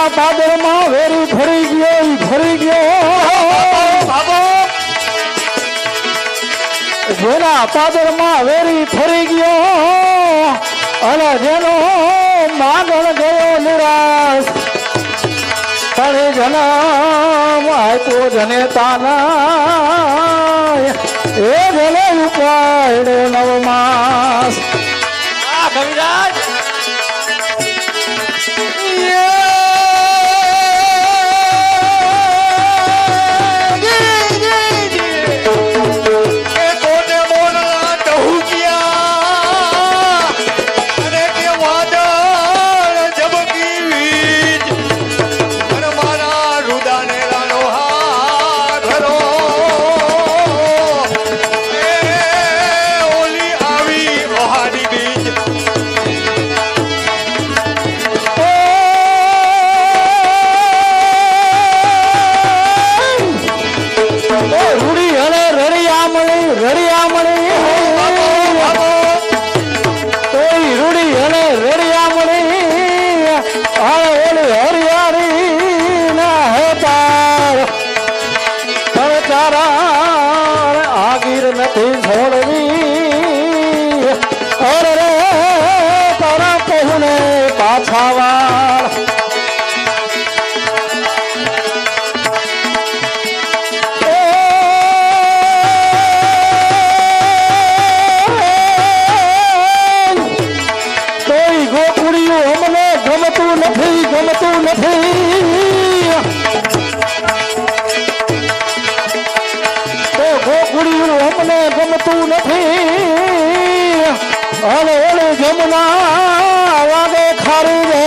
જેના પાદરમાં વેરી ફરી ગયો ફરી ગયો. જેના જેના પાદરમાં વેરી ફરી ગયો અને જેનો માગણ ગયો નિરાશ. તને જન્મ આપ્યો જને તાના એ ભલે ઉપાડે નવ માસ. કવિરાજ. એ જમના વાગે ખારી રે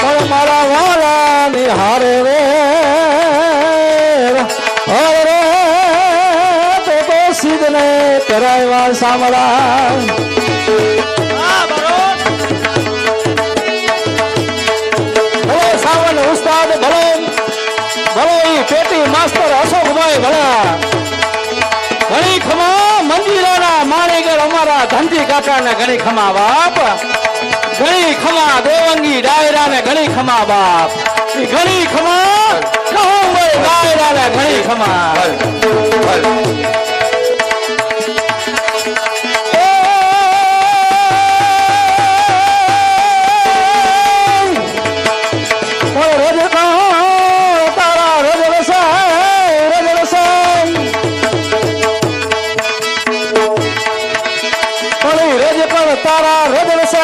પણ મારા વાલા નિહારે રે અરે રે તો તો સીધને કરાયવા સામરા આ બરોબર. ભલે સાવન ઉસ્તાદ ભલે ભલે પેટી માસ્તર અશોકભાઈ ભલા. અમારા કાકાને ઘણી ખમા બાપ. ઘણી ખમા દેવંગી ડાયરાને ઘણી ખમા બાપ. ઘણી ખમા કહું ભાઈ ડાયરાને ઘણી ખમા. રજ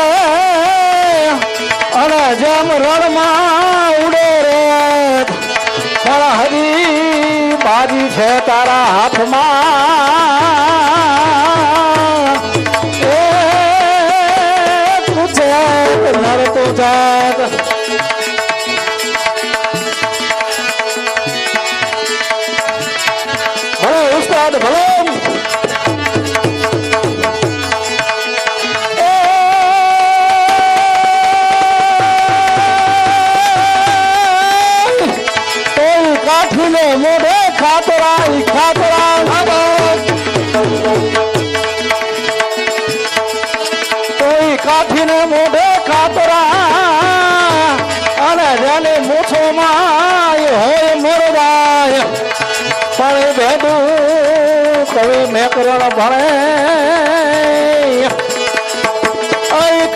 અને જેમ રણમાં ઉડે રે તારા હરી બાજી છે તારા હાથમાં. ભેદું કવિ મેકરણ ભણે.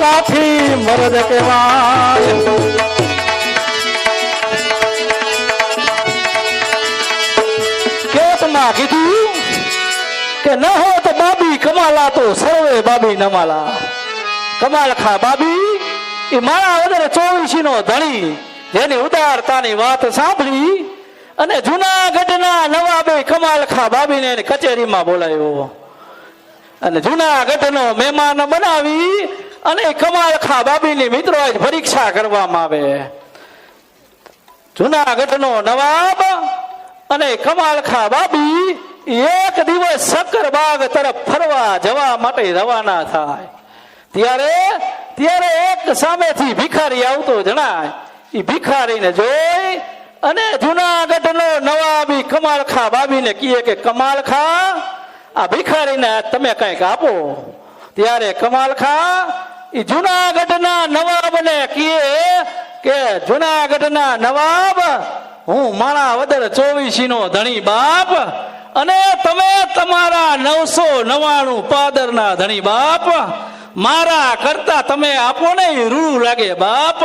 કાઠી મરદ કેવાય ના કીધું કે ન હોત બાબી કમાલા તો સર્વે બાબી નમાલા. કમાલ ખા બાબી એ મારા વગર ચોવીસી નો ધણી. જેની ઉદારતાની વાત સાંભળી અને જુનાગઢના નવાબે કમાલખા બાબીને કચેરીમાં બોલાવ્યો. અને જુનાગઢનો મહેમાન બનાવી અને કમાલખા બાબીની મિત્રો પરીક્ષા કરવામાં આવે. જુનાગઢનો નવાબ અને કમાલખા બાબી એક દિવસ શક્કરબાગ તરફ ફરવા જવા માટે રવાના થાય. ત્યારે ત્યારે એક સામેથી ભિખારી આવતો જણાય. એ ભિખારીને જોઈ અને જુનાગઢનો નવાબી કમાલખા બાબીને કીએ કે, કમાલખા, આ ભિખારીને તમે કંઈક આપો. ત્યારે કમાલખા એ જુનાગઢના નવાબને કહે કે, જુનાગઢના નવાબ, હું માણા વદર ચોવીસી નો ધણી બાપ અને તમે તમારા નવસો નવાણું પાદરના ધણી બાપ. મારા કરતા તમે આપો ને રૂ લાગે બાપ.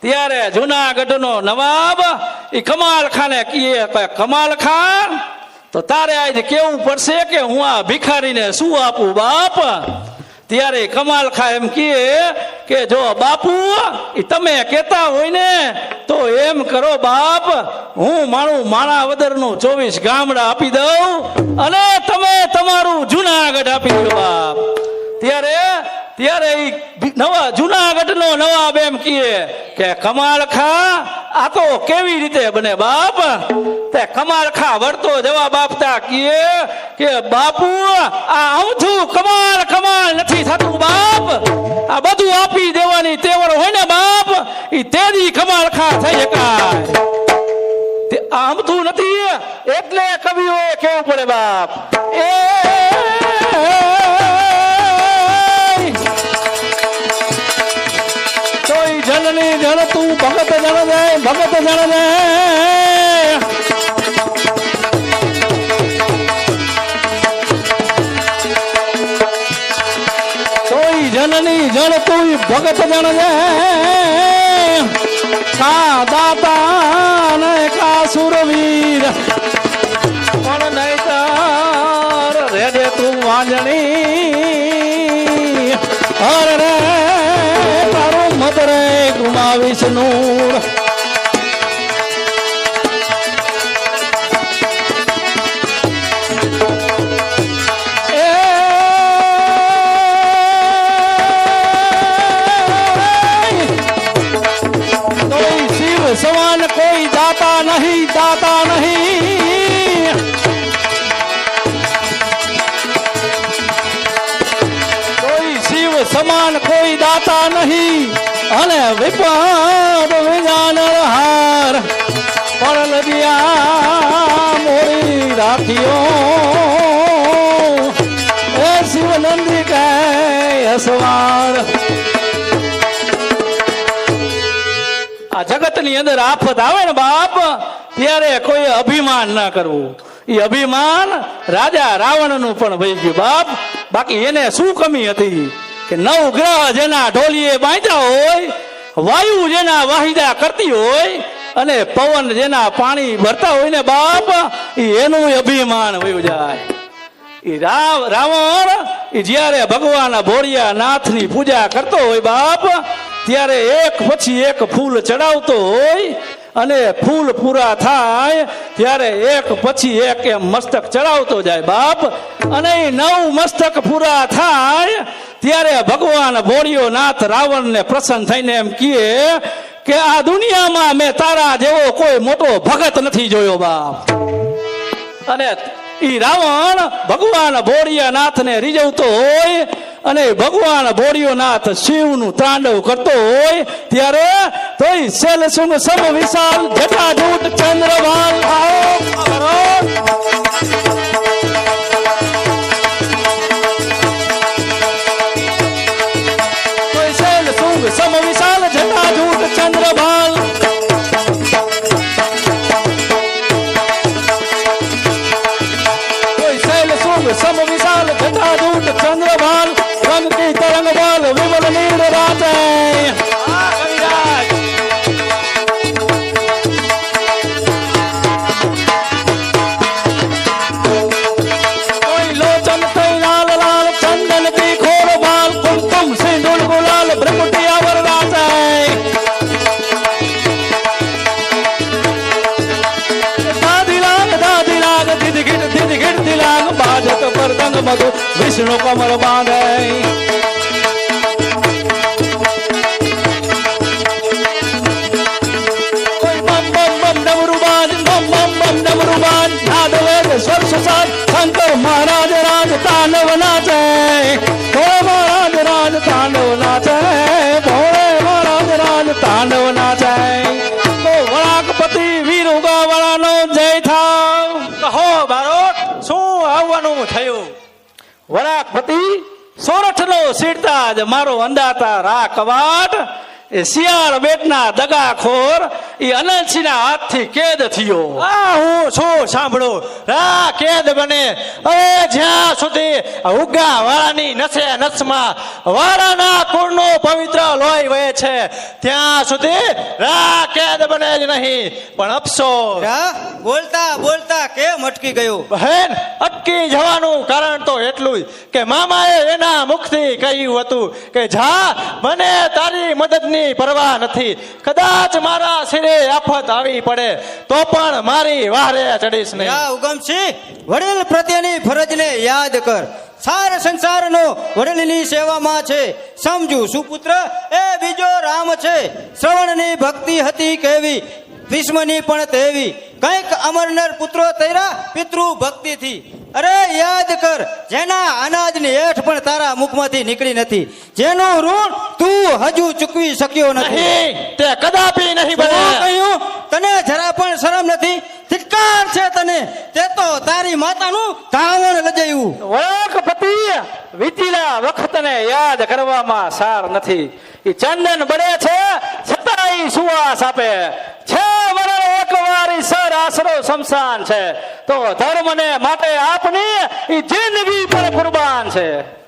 ત્યારે જુનાગઢનો નવાબ એ કમાલ ખાને કહે કમાલ ખાન? તો તારે આજ કેવું પડશે કે હું આ ભિખારીને શું આપું, બાપ? ત્યારે કમાલ ખા એમ કહે કે જો બાપુ એ તમે કહેતા હોય ને, તો એમ કરો, બાપ, હું મારું માણા વદરનું ચોવીસ ગામડા આપી દઉં અને તમે તમારું જુનાગઢ આપી દો, બાપ. ત્યારે ત્યારે નવા જુનાગઢનો નવાબ એમ કહે કે કમાલ આ તો કેવી રીતે બને બાપ? તે કમાલ વળતો જવાબ આપતા કીએ કે બાપુ, આ અમથું કમાલ કમાલ નથી થતું બાપ. આ બધું આપી દેવાની તેવર હોય ને બાપ, ઈ તેરી કમાલ ખા થઈ શકાય આમથું નથી, એટલે કવિઓએ કેવું પડે બાપ? એ જન તું ભગત જાણે જાય ભગત જાણે જાય કોઈ જનની જણ તું ભગત જાણે જાય કા દાતા ને કા સુરવીર પણ નહીતર રેડે તું વાંજણી. હર તારું મત રે ગુમાવીશ નૂર. એ કોઈ શિવ સમાન કોઈ દાતા નહીં દાતા નહીં. કોઈ શિવ સમાન કોઈ દાતા નહીં. અને વિપદ વિજાન હાર પણ લગિયા મોરી રાખ્યો એ શિવનંદી કે અસવાર. આ જગતની અંદર આફત આવે ને બાપ, ત્યારે કોઈ અભિમાન ના કરવું. એ અભિમાન રાજા રાવણનું પણ વહી ગયું બાપ, બાકી એને શું કમી હતી? કે નવ ગ્રહ જેના ઢોલીએ બાંધ્યા હોય, વાયુ જેના વાહિદા કરતી હોય, અને પવન જેના પાણી ભરતા હોય ને બાપ એનું અભિમાન વયું જાય. એ રાવ, રાવણ એ જ્યારે ભગવાન ભોળિયા નાથની પૂજા કરતો હોય બાપ, ત્યારે એક પછી એક ફૂલ ચડાવતો હોય અને ફૂલ પૂરા થાય ત્યારે એક પછી એક એમ મસ્તક ચડાવતો જાય બાપ. અને નવ મસ્તક પૂરા થાય ત્યારે ભગવાન ભોળિયોનાથ રાવણને પ્રસન્ન થઈને એમ કહે કે આ દુનિયામાં મેં તારા જેવો કોઈ મોટો ભગત નથી જોયો બાપ. અને ઈ રાવણ ભગવાન ભોળિયાનાથ ને રીઝવતો હોય અને ભગવાન ભોળિયોનાથ શિવનું તાંડવ કરતો હોય ત્યારે તોય સેલ સુન સમ વિશાલ, જટાજૂટ, ચંદ્રવાલ આવો. વેદ સ્વર સુસાદ શંકર મહારાજ રાજ તાંડવ વરાકપતિ સોરઠનો સીડતા જ મારો અંદાતા રા કવાટ એ શિયાળ બેટના દગાખોર એ અનંતસિંહના હાથથી કેદ થયો. આ હું શું સાંભળું. રા કેદ બને. અરે જ્યાં સુધી ઉગા વાળાની નસે નસમાં વાળાના કુળનો પવિત્ર લોહી વહે છે ત્યાં સુધી રા કેદ બને જ નહીં. પણ અફસોસ. બોલતા બોલતા કેમ અટકી ગયું? બહેન અટકી જવાનું કારણ તો એટલું જ કે મામાએ એના મુખથી કહ્યું હતું કે જા મને તારી મદદની પરવા નથી. કદાચ મારા શિરે આફત આવી પડે, તો પણ મારી વારે ચડીશ નહીં. આ ઉગમસિંહ વડીલ પ્રત્યેની ફરજને યાદ કર. સાર સંસારનો વડીલની સેવામાં છે. સમજુ, સુપુત્ર, એ બીજો રામ છે. શ્રવણની ભક્તિ હતી કેવી? ભીષ્મની પણ તેવી કંઈક અમરનર પુત્રો તૈરા પિતૃ ભક્તિથી અરે યાદ કર જેના અનાજની હેઠ પણ તારા મુખમાંથી નીકળી નથી. જેનું ઋણ તું હજુ ચૂકવી શક્યો નથી. તે કદાપી નહીં બને. કહ્યું તને જરા પણ શરમ નથી? ધિક્કાર છે તને. તે તો તારી માતાનું ધાવણ લજાયું. વળકપતિ વીતેલા વખતને યાદ કરવામાં સાર નથી. એ ચંદન બળે છે છતાંય સુવાસ આપે. છે વરર સર આશરો શમશાન છે. તો ધર્મને માટે આપની જિંદગી પર કુરબાન છે.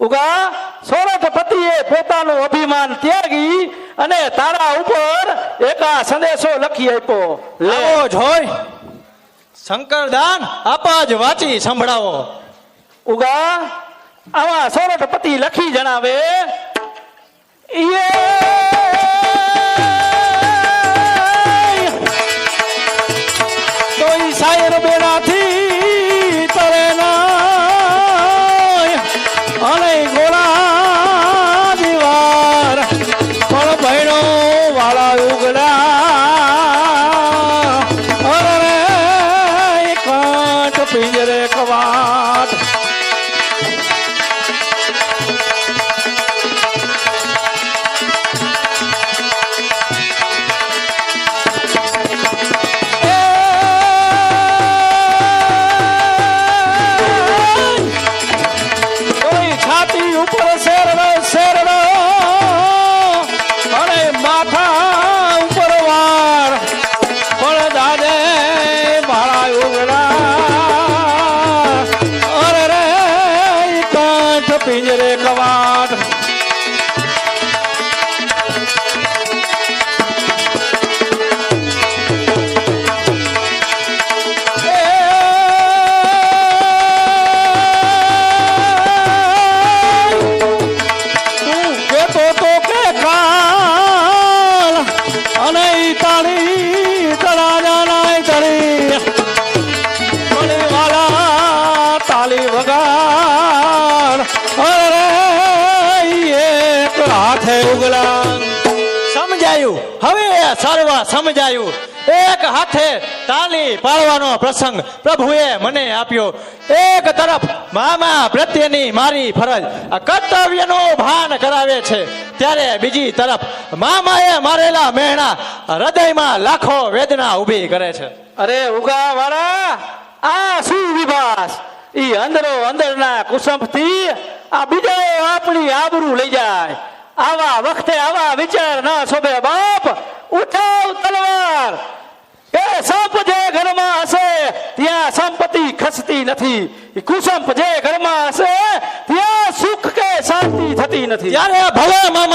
ઉગા સોરઠ પતિએ પોતાનું અભિમાન ત્યાગી અને તારા ઉપર એકા સંદેશો લખી આપ્યો. લેવો જ હોય. શંકરદાન આપા જ વાંચી સંભળાવો. ઉગા આવા સોરઠ પતિ લખી જણાવે. યે પિંજરે કવાટ. તું કેતો એક હાથે ઉગલા સમજાયું. હવે સર્વ સમજાયું. એક હાથે તાલી પાડવાનો પ્રસંગ પ્રભુએ મને આપ્યો. એક તરફ મામા પ્રત્યેની મારી ફરજ કર્તવ્યનું ભાન કરાવે છે. ત્યારે બીજી તરફ મામાએ મારેલા મહેણા હૃદયમાં લાખો વેદના ઊભી કરે છે. અરે ઉગા વાળા, આ શું વિભાસ? ઈ અંદરો અંદરના કુસંપથી આ બીજાએ આપણી આબરૂ લઈ જાય. આવા વખતે આવા વિચાર ના શોભે બાપ. ઉઠાવ તલવાર. એ સંપ જે ઘરમાં હશે, ત્યાં સંપત્તિ ખસતી નથી. કુસંપ જે ઘરમાં હશે, ત્યાં સુખ કે શાંતિ થતી નથી. ત્યારે ભલે મામા